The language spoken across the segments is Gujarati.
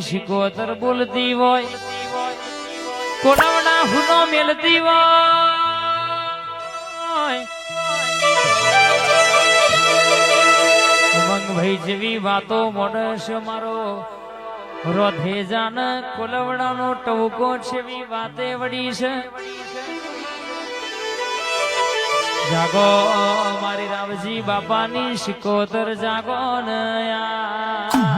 શિકોતર બોલતી હોય. કોનાવના હુનો મેલતી હોય. ઉમંગ ભાઈ જેવી વાતો મોડશ મારો. રોધે જાન કોલવડાનો ટવકો છેવી વાતે વડી છે. જાગો મારી રામજી બાપાની શિકોતર જાગો ને યા.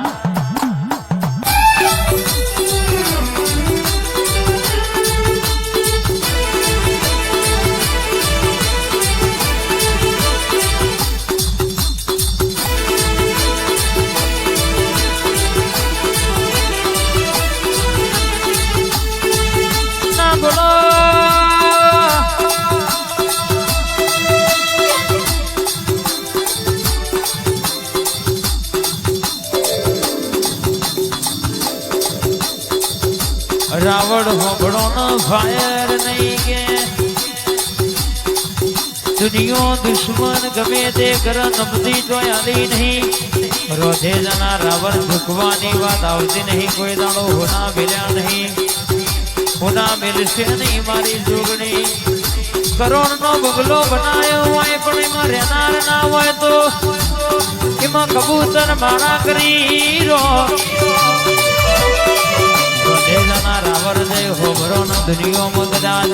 રાવણ હોબળો નો ફાયર નહીં કે. દુનિયો દુશ્મન ગમે તે કર, નમતી આલી નહીં. રોધે જના રાવણ ઝુકવાની વાત આવતી નહીં, કોઈ દાડો હોના મિલ્યા નહીં. હોના મિલશે નહીં મારી જોગણી. કરોડ નો બંગલો બનાયો હોય, પણ એમાં રહેનાર ના હોય તો. એમાં કબૂતર માણા કરી રો ન દુનિયામાં કદાચ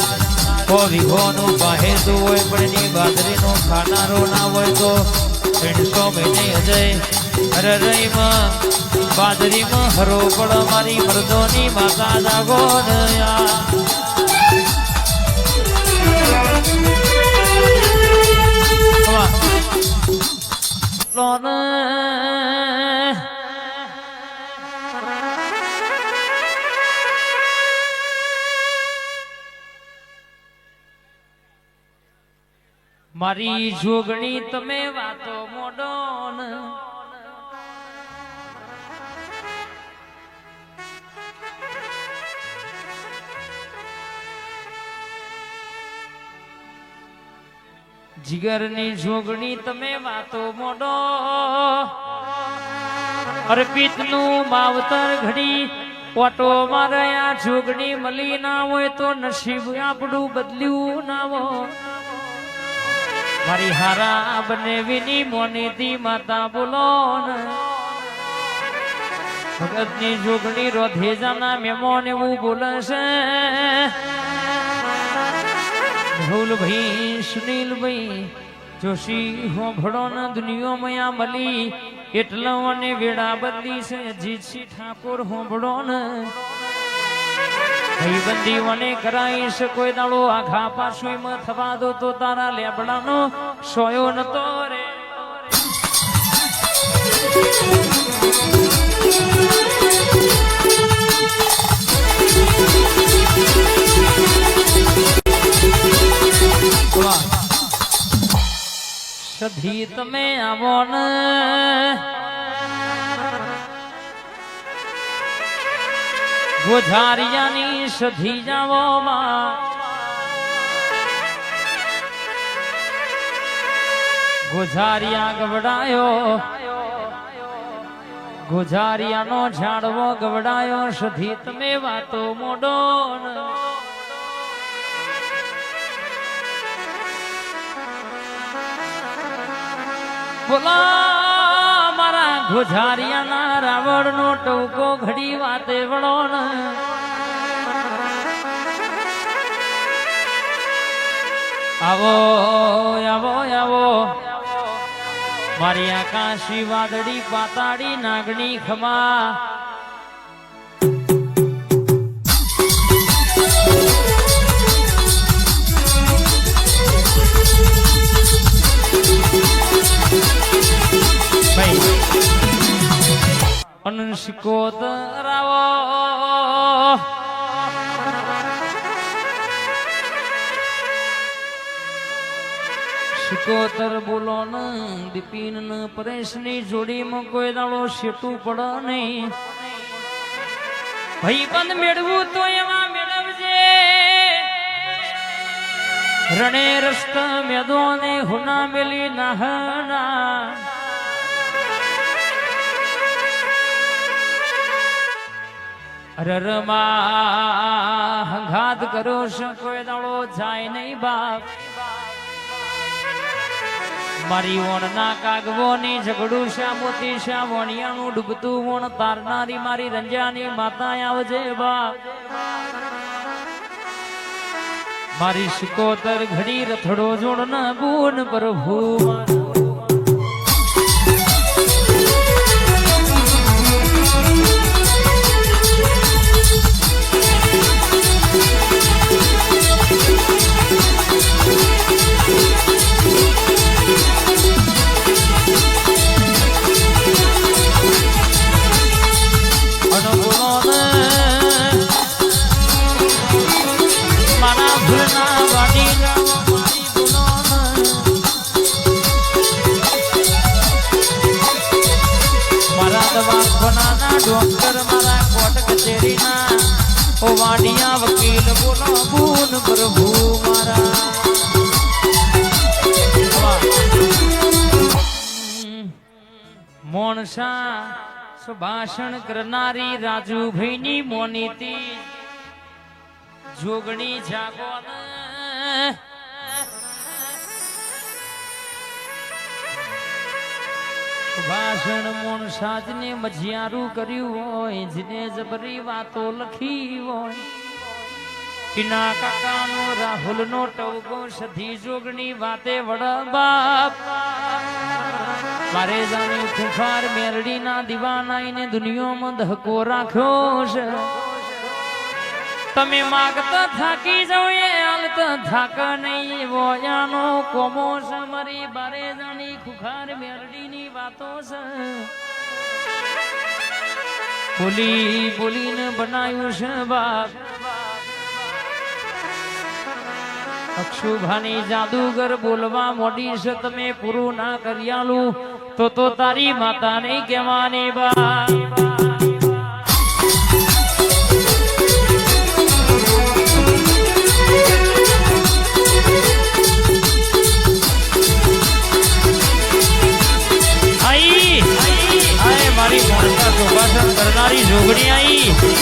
કો વિઘોનું બાહેતું હોય, પણ એની બાજરીનો ખાનારો ના હોય તો ત્રણસો મહિને અજય. અરે રહીમાં બાજરીમાં હરો પડ મારી મર્દોની માતા જાગો નયા લોન મારી જોગણી તમે વાતો મોડો ન. જીગરની જોગણી તમે વાતો મોડો. અર્પિતનું માવતર ઘડી ઓટો મારે આ જોગણી મળી ના હોય તો નસીબ આપણું બદલ્યું ના હોય. મારી હારા બને વિની મોનીતી માતા બોલો ભગતની જોગણી રોધેજાના મેમોન એવું બોલે છે. રાહુલભાઈ સુનિલભાઈ, જોશી, હોભળો ન દુનિયામાં આ મળી એટલો અને વેડા બદલી છે જીતસી ઠાકોર હોભળો ને. ભાઈબંધી મને કરાઈશ કોઈ દાડો આખા પાછું થવા દો તો તારા લેબડાનો સોયો નતો રે. સધી તમે આવો ને. ગોઝારિયાની સધી જાવો ગોઝારિયા ગવડાયો ગોઝારિયાનો ઝાડવો ગવડાયો સધી તમે વાતો મોડો બોલા મારા રાવણ રાવણનો ટોકો ઘડી વાતે વળો ને. આવો આવો આવો. મારી આકાશી વાદળી પાતાળી નાગણી ખમા. અનશિકો તરાવો શિકોતર બોલો ન દીપીન ન પરેશની જોડીમાં કોઈ દાડો શેટું પડે નહીં ભાઈબંધ મેળવું તો એમાં મેળવજે રણે રસ્તા મેદોને હુના મેલી નાહના રરમાં હંગાત કરો કોઈ દાડો જાય નહીં બાપ. મારી વણના કાગવોની ઝઘડું શા મોતી શા વણિયાનું ડૂબતું વણ તારનારી મારી રંજાની માતા આવજે બાપ. મારી શિકોતર ઘડી રથડો જોડ ના ગુણ પ્રભુ. મારા ડોક્ટર મારા કોર્ટ કચેરીના ઓ વાડિયા વકીલ બોલો ગુણ પ્રભુ મારા મોણસા સુભાષણ કરનારી રાજુભાઈની મોનીતી. જોગણી જાગો ભાષણ મોન સાજને મજિયારું કર્યું હોય, જેને જબરી વાતો લખી હોય. કિના કાકાનો રાહુલનો ટવકો સધી જોગણી વાતે વડ બાપ. મારે જાણે ખુફાર મેરડીના દીવાનાઈને દુનિયામાં ધક્કો રાખ્યો છે. તમે માગતા થાકી જાઓ એ હાલત, થાક નહીં વોયાનો કોમો મારી બારે જાણી ખુખાર મેરડીની વાતો છે. બોલી બોલીને બનાવ્યું છે બાપ. અક્ષુભાની જાદુગર બોલવા મોડી છે, તમે પૂરું ના કર્યાલું. તો તો તારી માતા નહીં કહેવાની બા મારી મોણસા શોભાસન કરનારી જોગણી આઈ.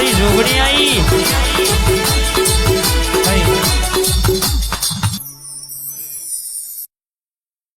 મારી જોગણી આવી